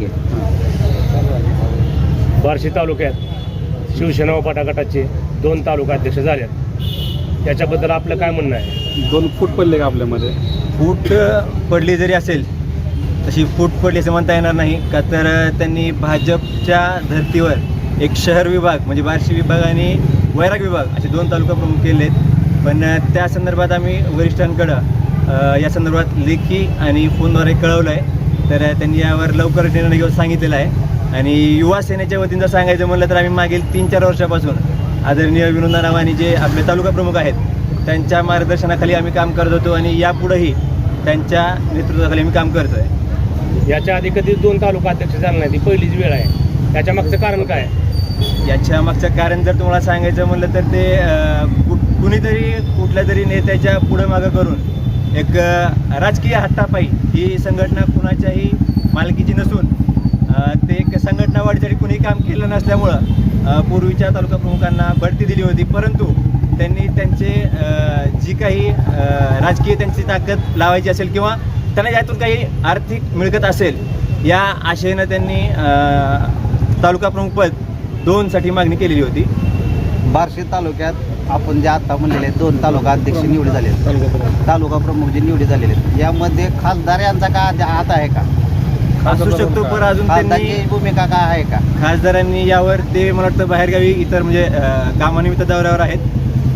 ठीक आहे बार्शी तालुक्यात शिवसेना व गटाचे दोन तालुका अध्यक्ष झालेत. त्याच्याबद्दल आपलं काय म्हणणं आहे? दोन फूट पडले का आपल्यामध्ये? फूट पडली जरी असेल तशी फूट पडली असं म्हणता येणार नाही. का तर त्यांनी भाजपच्या धर्तीवर एक शहर विभाग म्हणजे बार्शी विभाग आणि वैराग विभाग असे दोन तालुका प्रमुख केले आहेत पण त्या संदर्भात आम्ही वरिष्ठांकडं या संदर्भात लेखी आणि फोनद्वारे कळवलं आहे तर त्यांनी यावर लवकर निर्णय घेऊन सांगितलेला आहे. आणि युवा सेनेच्या वतीनं जर सांगायचं म्हणलं तर आम्ही मागील तीन चार वर्षापासून आदरणीय विनोद रावानी जे आपले तालुका प्रमुख आहेत त्यांच्या मार्गदर्शनाखाली आम्ही काम करत होतो आणि यापुढेही त्यांच्या नेतृत्वाखाली आम्ही काम करतो आहे. याच्या आधी कधी दोन तालुका अध्यक्ष झाले नाही ती पहिलीच वेळ आहे. त्याच्या मागचं कारण काय? याच्या मागचं कारण जर तुम्हाला सांगायचं म्हणलं तर ते कुणीतरी कुठल्या तरी नेत्याच्या पुढं मागं करून एक राजकीय हत्तापाई ही संघटना कुणाच्याही मालकीची नसून ते एक संघटना वाढीसाठी कुणी काम केलं नसल्यामुळं पूर्वीच्या तालुका प्रमुखांना बढती दिली होती. परंतु त्यांनी त्यांचे जी काही राजकीय त्यांची ताकद लावायची असेल किंवा त्यांना यातून काही आर्थिक मिळकत असेल या आशेनं त्यांनी तालुका प्रमुखपद दोनसाठी मागणी केलेली होती. बार्शी तालुक्यात आपण जे आता म्हणलेले आहेत, दोन तालुका अध्यक्ष निवडी झाले आहेत. तालुका प्रमुख जे निवडी झालेले आहेत यामध्ये खासदार यांचा का हात आहे का? असू शकतो पण अजून त्यांनी भूमिका काय आहे का? खासदारांनी यावर ते मला वाटतं बाहेरगावी इतर म्हणजे कामानिमित्त दौऱ्यावर आहेत.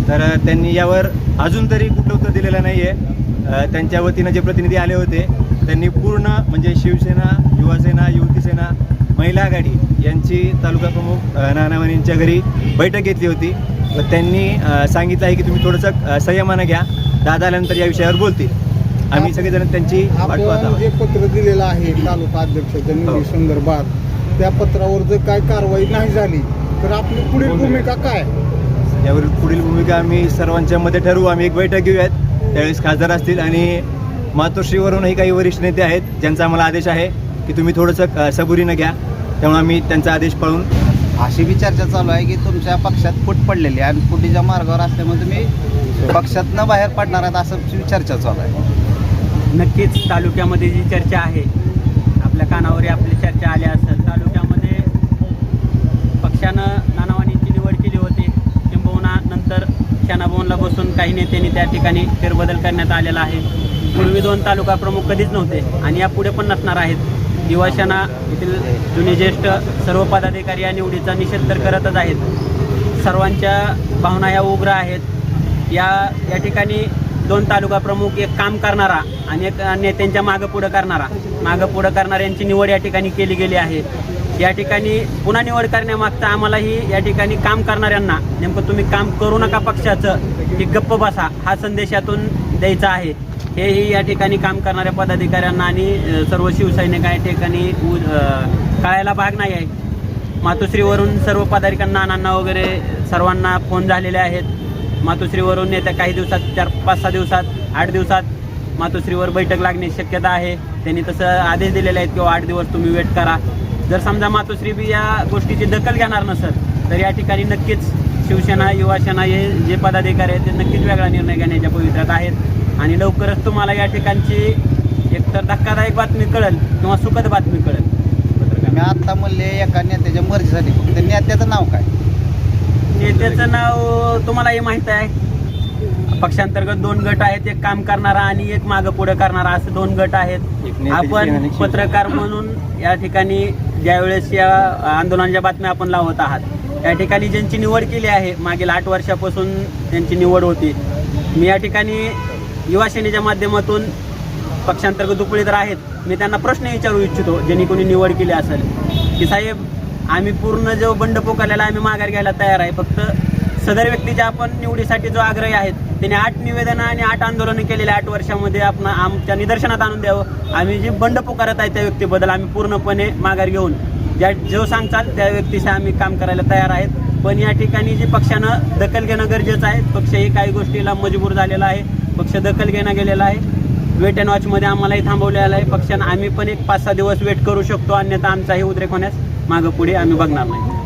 तर त्यांनी यावर अजून तरी कुठलं उत्तर दिलेलं नाही आहे त्यांच्या वतीनं जे प्रतिनिधी आले होते त्यांनी पूर्ण म्हणजे शिवसेना युवासेना युवती सेना महिला आघाडी यांची तालुका प्रमुख नानावानींच्या घरी बैठक घेतली होती. व त्यांनी सांगितलं आहे की तुम्ही थोडंसं संयमानं घ्या. दादा आल्यानंतर या विषयावर बोलतील. आम्ही सगळेजण त्यांची जे पत्र दिलेलं आहे तालुका अध्यक्षाच्या निवडी हो. संदर्भात त्या पत्रावर जर काय कारवाई नाही झाली तर आपली पुढील भूमिका काय? यावर पुढील भूमिका आम्ही सर्वांच्या मध्ये ठरवू. आम्ही एक बैठक घेऊयात. त्यावेळेस खासदार असतील आणि मातोश्रीवरूनही काही वरिष्ठ नेते आहेत ज्यांचा आम्हाला आदेश आहे की तुम्ही थोडंसं सबुरीनं घ्या. त्यामुळे आम्ही त्यांचा आदेश पाळून अशी बी चर्चा चालू आहे की तुमच्या पक्षात फूट पडलेली आहे आणि फुटीच्या मार्गावर असल्यामुळे तुम्ही पक्षात न बाहेर पडणार आहात असं चर्चा चालू आहे. नक्कीच तालुक्यामध्ये जी चर्चा आहे आपल्या कानावर आपली चर्चा आली असेल तालुक्यामध्ये पक्षानं नानावानींची निवड केली होती. किंबहुना नंतर शनाभवनला बसून काही नेत्यांनी त्या ठिकाणी फेरबदल करण्यात आलेला आहे. पूर्वी दोन तालुका प्रमुख कधीच नव्हते आणि यापुढे पण नसणार आहेत. युवासेना येथील जुने ज्येष्ठ सर्व पदाधिकारी या निवडीचा निषेध तर करतच आहेत. सर्वांच्या भावना या उग्र आहेत. या या ठिकाणी दोन तालुका प्रमुख एक काम करणारा आणि एक नेत्यांच्या मागं पुढं करणारा. मागं पुढं करणाऱ्यांची निवड या ठिकाणी केली गेली आहे. या ठिकाणी पुन्हा निवड करण्यामागचं आम्हालाही या ठिकाणी काम करणाऱ्यांना नेमकं तुम्ही काम करू नका पक्षाचं. की गप्प बसा. हा संदेश यातून द्यायचा आहे. हेही या ठिकाणी काम करणाऱ्या पदाधिकाऱ्यांना आणि सर्व शिवसैनिक या ठिकाणी कळायला भाग नाही आहे. मातोश्रीवरून सर्व पदाधिकाऱ्यांना नानांना वगैरे सर्वांना फोन झालेले आहेत. मातोश्रीवरून येत्या काही दिवसात चार पाच सहा दिवसात आठ दिवसात मातोश्रीवर बैठक लागण्याची शक्यता आहे. त्यांनी तसं आदेश दिलेले आहेत किंवा आठ दिवस तुम्ही वेट करा. जर समजा मातोश्री बी या गोष्टीची दखल घेणार नसेल तर या ठिकाणी नक्कीच शिवसेना युवासेना हे जे पदाधिकारी आहेत ते नक्कीच वेगळा निर्णय घेण्याच्या पवित्र्यात आहेत. आणि लवकरच तुम्हाला या ठिकाणची एकतर धक्कादायक बातमी कळेल किंवा सुखद बातमी कळेल. मी आता म्हणले एका नेत्याच्या मर्जीसाठी फक्त नेत्याचं नाव काय? नेत्याचं नाव तुम्हालाही माहीत आहे. पक्षांतर्गत दोन गट आहेत एक काम करणारा आणि एक मागं पुढे करणारा. असे दोन गट आहेत. आपण. पत्रकार म्हणून या ठिकाणी ज्यावेळेस या आंदोलनाच्या बातम्या आपण लावत आहात या ठिकाणी ज्यांची निवड केली आहे मागील आठ वर्षापासून त्यांची निवड होती. मी या ठिकाणी युवा सेनेच्या माध्यमातून पक्षांतर्गत उपळीदार आहेत मी त्यांना प्रश्न विचारू इच्छितो ज्यांनी कोणी निवड केली असेल. की साहेब आम्ही पूर्ण जो बंड पुकारलेला आम्ही माघार घ्यायला तयार आहे. फक्त सदर व्यक्तीच्या आपण निवडीसाठी जो आग्रही आहेत त्यांनी आठ निवेदनं आणि आठ आंदोलनं केलेले आठ वर्षामध्ये आपण आमच्या निदर्शनात आणून द्यावं. आम्ही जी बंड पुकारत आहे त्या व्यक्तीबद्दल आम्ही पूर्णपणे माघार घेऊन ज्या जो सांगताल त्या व्यक्तीशी आम्ही काम करायला तयार आहेत. पण या ठिकाणी जी पक्षानं दखल घेणं गरजेचं आहे पक्षही काही गोष्टीला मजबूर झालेला आहे. पक्ष दखल घेणं गेलेला आहे. वेट अँड वॉचमध्ये आम्हालाही थांबवलेलं आहे पक्षानं आम्ही पण एक पाच सहा दिवस वेट करू शकतो. अन्यथा आमचाही उद्रेक होण्यास मागं पुढे आम्ही बघणार नाही.